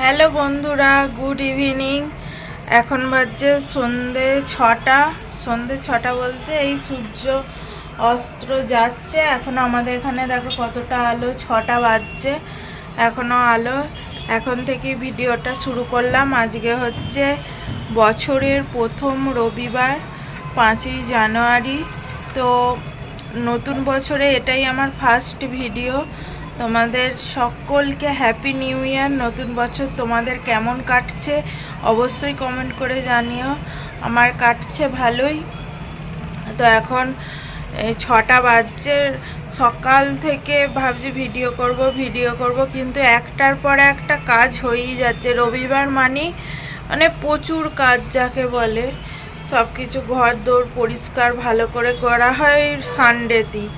Hello বন্ধুরা, good evening. এখন বাজছে সন্ধে ছটা। সন্ধে ছটা বলতে এই সূর্য অস্ত্র যাচ্ছে। এখন আমাদের এখানে দেখো কতটা আলো, ছটা বাজছে। এখনও আলো। এখন থেকে ভিডিওটা শুরু করলাম। আজকে হচ্ছে বছরের প্রথম রবিবার, পাঁচই জানুয়ারি। তো নতুন বছরে এটাই আমার ফার্স্ট ভিডিও তোমাদের সকলকে হ্যাপি নিউ ইয়ার নতুন বছর তোমাদের কেমন কাটছে অবশ্যই কমেন্ট করে জানিও। আমার কাটছে ভালোই। তো এখন ছটা বাজছে। সকাল থেকে ভাবছি ভিডিও করব ভিডিও করব, কিন্তু একটার পর একটা কাজ হয়েই যাচ্ছে। রবিবার মানে মানে প্রচুর কাজ যাকে বলে। সব কিছু ঘর দৌড় পরিষ্কার ভালো করে করা হয় সানডেতেই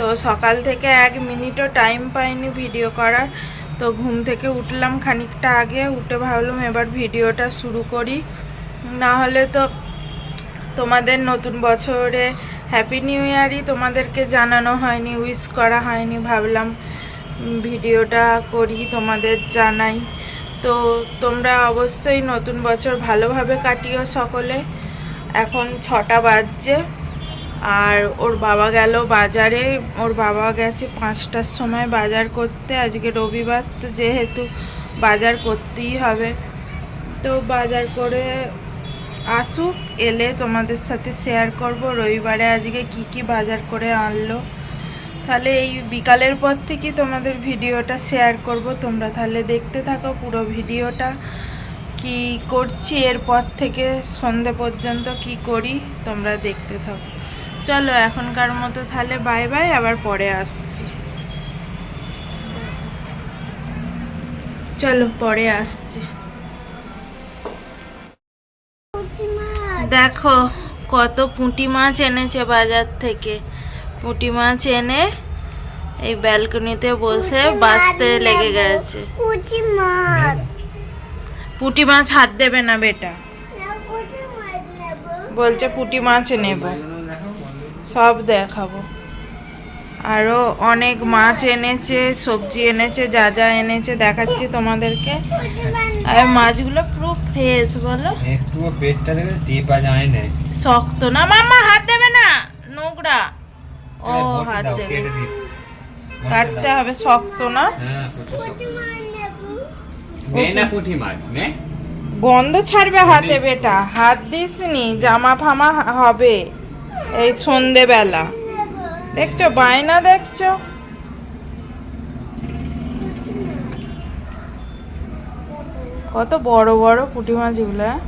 তো সকাল থেকে এক মিনিটও টাইম পাইনি ভিডিও করার। তো ঘুম থেকে উঠলাম খানিকটা আগে, উঠে ভাবলাম এবার ভিডিওটা শুরু করি। না হলে তো তোমাদের নতুন বছরে হ্যাপি নিউ ইয়ারই তোমাদেরকে জানানো হয়নি উইশ করা হয়নি। ভাবলাম ভিডিওটা করি, তোমাদের জানাই। তো তোমরা অবশ্যই নতুন বছর ভালোভাবে কাটিও সকলে। এখন ছটা বাজছে। আর ওর বাবা গেল বাজারে। ওর বাবা গেছে পাঁচটার সময় বাজার করতে। আজকে রবিবার, তো যেহেতু বাজার করতেই হবে। তো বাজার করে আসুক, এলে তোমাদের সাথে শেয়ার করব। রবিবারে আজকে কি কি বাজার করে আনলো। তাহলে এই বিকালের পর থেকে তোমাদের ভিডিওটা শেয়ার করব। তোমরা তাহলে দেখতে থাকো পুরো ভিডিওটা। কি করছি, এরপর থেকে সন্ধে পর্যন্ত কি করি, তোমরা দেখতে থাকো। চলো এখনকার মতো তাহলে বাই বাই আবার পরে আসছি। চলো পরে আসছি। দেখো কত পুঁটি মাছ এনেছে বাজার থেকে। পুঁটি মাছ এনে এই ব্যালকনিতে বসে বাঁচতে লেগে গেছে। পুঁটি মাছ। হাত দেবে না বেটা। বলছে পুঁটি মাছ নেব। সব দেখাবো। আরও অনেক মাছ এনেছে সবজি এনেছে যা যা এনেছে দেখাচ্ছি তোমাদেরকে। আর মাছগুলো পুরো ফ্রেশ বলো। একটু পেটটা দেখে টেপা যায় না শক্ত না মামা হাত দেবে না নোংরা। ও হাত দেবে। কেটে কাটতে হবে শক্ত না। হ্যাঁ কত শক্ত। কুচি মাছ নেব নে না পুঁটি মাছ নে। গন্ধ ছাড়বে হাতে বেটা হাত দিসনি জামা ফামা হবে। এই সন্ধেবেলা। দেখছ, বায়না দেখছ? কত বড় বড় পুঁটি মাছগুলো হ্যাঁ?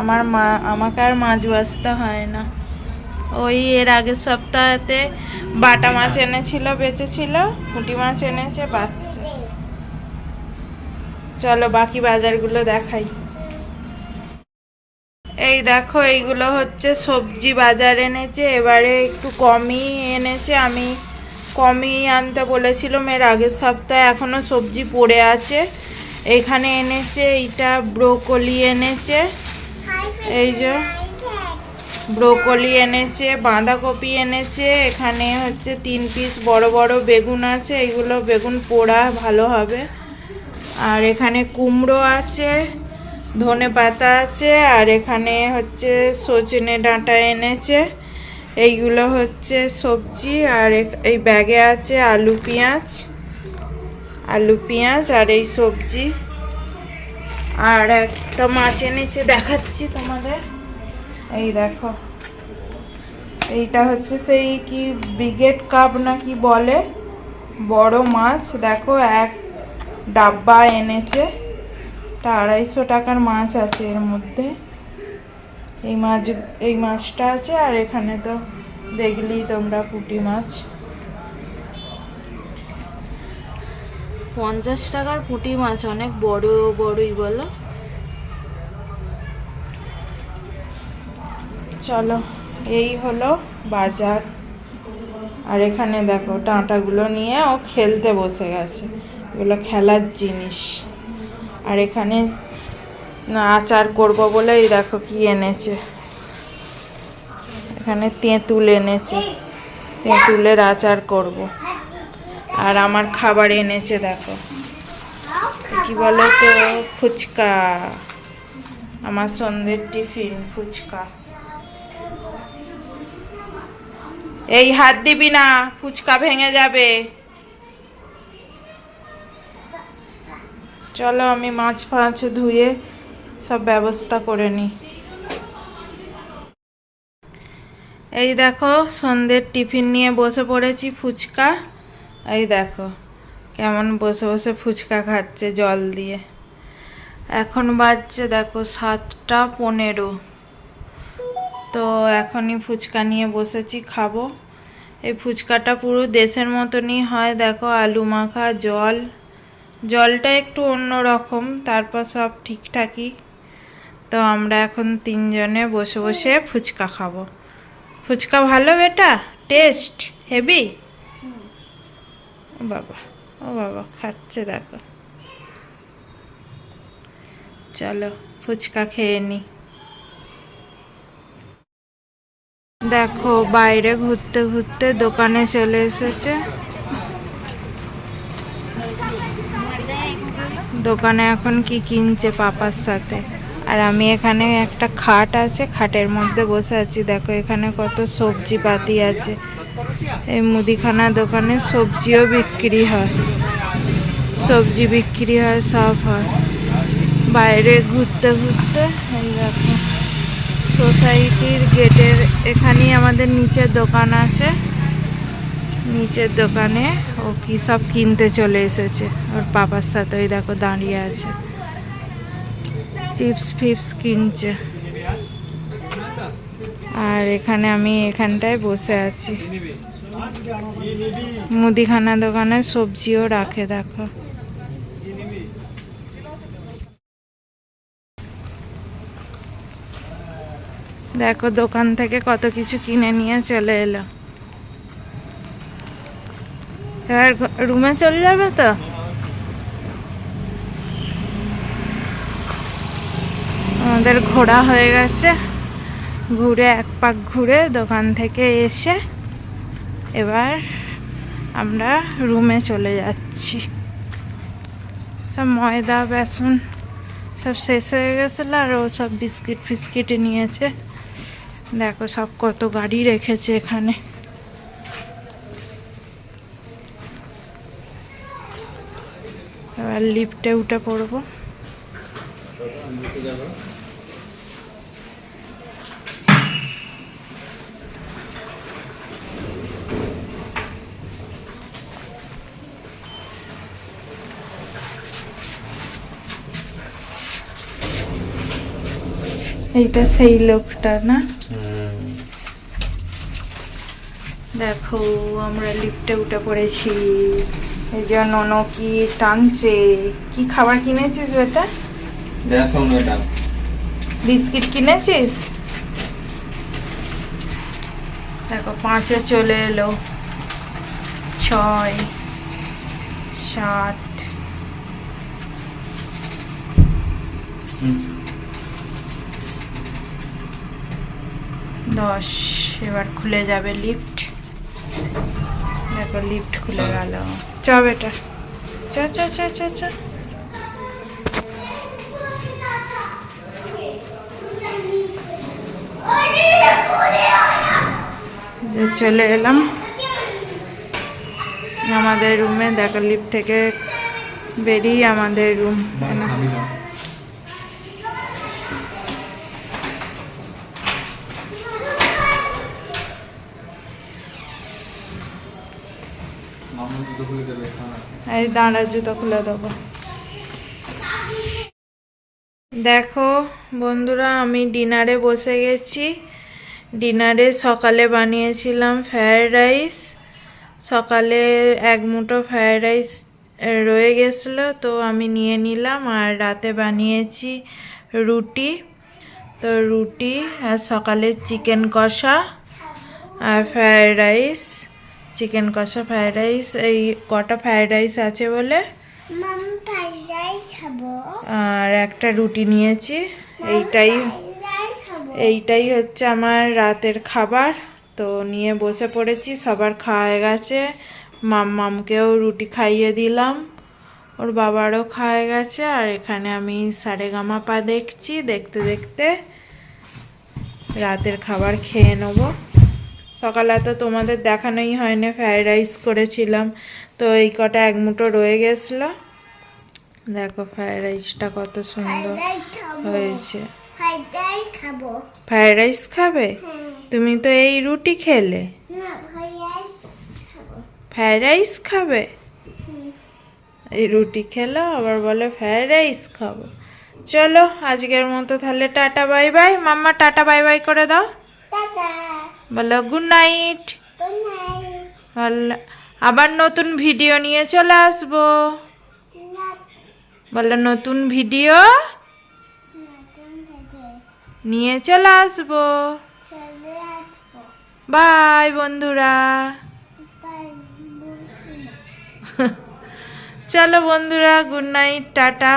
আমার মা, আমাকে আর মাছ বাঁচতে হয় না। ওই এর আগের সপ্তাহেতে বাটা মাছ এনেছিল, বেঁচেছিল, পুঁটি মাছ এনেছে, বাচ্চা। চলো বাকি বাজারগুলো দেখাই। এই দেখো, এইগুলো হচ্ছে সবজি বাজার এনেছে। এবারে একটু কমই এনেছে। আমি কমই আনতে বলেছিলাম, এর আগের সপ্তাহে এখনও সবজি পড়ে আছে। এখানে এনেছে, এইটা ব্রোকলি এনেছে। এই যে ব্রোকলি এনেছে, বাঁধাকপি এনেছে, এখানে হচ্ছে তিন পিস বড় বড় বেগুন আছে এগুলো বেগুন পোড়া ভালো হবে। আর এখানে কুমড়ো আছে ধনে পাতা আছে, আর এখানে হচ্ছে সজনে ডাঁটা এনেছে। এইগুলো হচ্ছে সবজি, আর এই ব্যাগে আছে আলু পেঁয়াজ আলু পেঁয়াজ আর এই সবজি। আর একটা মাছ এনেছে, দেখাচ্ছি তোমাদের। এই দেখো। এইটা হচ্ছে সেই কি ব্রিগেড কাপ না কি বলে? বড় মাছ, দেখো, এক ডাব্বা এনেছে। এটা আড়াইশো টাকার মাছ আছে এর মধ্যে। এই মাছ, এই মাছটা আছে আর এখানে তো দেখলেই তোমরা পুঁটি মাছ। পঞ্চাশ টাকার পুঁটি মাছ, অনেক বড় বড়ই বলো। চলো, এই হলো বাজার। আর এখানে দেখো ডাঁটাগুলো নিয়ে ও খেলতে বসে গেছে। এগুলো খেলার জিনিস। আর এখানে আচার করব বলে এই দেখো কি এনেছে। এখানে তেঁতুল এনেছে। তেঁতুলের আচার করব। আর আমার খাবার এনেছে দেখো। কি বলে তো ফুচকা। আমার সন্ধ্যের টিফিন, ফুচকা। এই হাত দিবি না, ফুচকা ভেঙে যাবে। চলো আমি মাছ ফাছ ধুয়ে সব ব্যবস্থা করে নিই। এই দেখো, সন্ধ্যের টিফিন নিয়ে বসে পড়েছি ফুচকা। এই দেখো, কেমন বসে বসে ফুচকা খাচ্ছে জল দিয়ে। এখন বাজছে দেখো সাতটা পনেরো। তো এখনই ফুচকা নিয়ে বসেছি, খাব। এই ফুচকাটা পুরো দেশের মতনই হয়, দেখো আলু মাখা, জল। জলটা একটু অন্য রকম, তারপর সব ঠিকঠাকই। তো আমরা এখন তিনজনে বসে বসে ফুচকা খাব। ফুচকা ভালো বেটা? টেস্ট? হেভি? ও বাবা ও বাবা, খাচ্ছে দেখো। চলো, ফুচকা খেয়ে নি। দেখো, বাইরে ঘুরতে ঘুরতে দোকানে চলে এসেছে। দোকানে এখন কি কিনছে পাপার সাথে? আর আমি এখানে একটা খাট আছে, খাটের মধ্যে বসে আছি। দেখো, এখানে কত সবজি পাতি আছে। এই মুদিখানা দোকানে সবজিও বিক্রি হয়। সবজি বিক্রি হয়, সব হয়। বাইরে ঘুরতে ঘুরতে সোসাইটির গেটের এখানেই আমাদের নিচের দোকান আছে। নিচের দোকানে ও কি সব কিনতে চলে এসেছে। ওর পাপার সাথে ওই দেখো দাঁড়িয়ে আছে। চিপস ফিপস কিনছে। আর এখানে আমি এখানটায় বসে আছি। মুদিখানা দোকানে সবজিও রাখে, দেখো। দেখো দোকান থেকে কত কিছু কিনে নিয়ে চলে এলো। এবার রুমে চলে যাবে তো? আমাদের ঘোরা হয়ে গেছে। ঘুরে এক পাক ঘুরে দোকান থেকে এসে এবার আমরা রুমে চলে যাচ্ছি। সব ময়দা, বেসন সব শেষ হয়ে গেছিল আর ও সব বিস্কিট ফিস্কিট নিয়েছে। দেখো সব কত গাড়ি রেখেছে এখানে। এবার লিফটে উঠে পড়ব। এইটা সেই লোকটা না? দেখো আমরা লিফটে উঠে পড়েছি। এই যে ননো কি টানছে? কি খাবার কিনেছিস বেটা বেসন ওটা বিস্কিট কিনেছিস? দেখো পাঁচে চলে এলো। ছয় সাত। দশ। এবার খুলে যাবে লিফট। দেখো লিফট খুলে গেল। চ বেটা। চ চ চ চ চ যে চলে এলাম। আমাদের রুমে দেখো লিফট থেকে বেরিয়ে আমাদের রুম এই দাঁড়া, জুতো খুলে দেবো। দেখো বন্ধুরা, আমি ডিনারে বসে গেছি। ডিনারে সকালে বানিয়েছিলাম ফ্রায়েড রাইস। সকালে এক মুঠো ফ্রায়েড রাইস রয়ে গেছিল, তো আমি নিয়ে নিলাম আর রাতে বানিয়েছি রুটি। তো রুটি আর সকালে চিকেন কষা আর ফ্রায়েড রাইস। চিকেন কষা ফ্রায়েড রাইস এই কটা ফ্রায়েড রাইস আছে বলে? মাম আর একটা রুটি নিয়েছি। এইটাই এইটাই হচ্ছে আমার রাতের খাবার। তো নিয়ে বসে পড়েছি সবার খাওয়া গেছে। মাম্মামকেও রুটি খাইয়ে দিলাম। ওর বাবারও খাওয়া গেছে আর এখানে আমি সারেগামা পা দেখছি। দেখতে দেখতে রাতের খাবার খেয়ে নেব। সকালে তো তোমাদের দেখানোই হয়নি ফ্রাইড রাইস করেছিলাম। তো এই কটা এক মুঠো রয়ে গেছিল। দেখো ফ্রাইড রাইসটা কত সুন্দর হয়েছে। ফ্রাইড রাইস খাব? তুমি তো এই রুটি খেলে। না ফ্রাইড রাইস খাব? এই রুটি খেলো, আবার বলে ফ্রাইড রাইস খাব। চলো, আজকের মতো তাহলে টাটা বাই বাই মাম্মা, টাটা বাই বাই করে দাও। টাটা। বলো গুড নাইট বলো আবার নতুন ভিডিও নিয়ে চলে আসব। বলো নতুন ভিডিও নিয়ে চলে আসব। বাই বন্ধুরা। চলো বন্ধুরা গুড নাইট টাটা।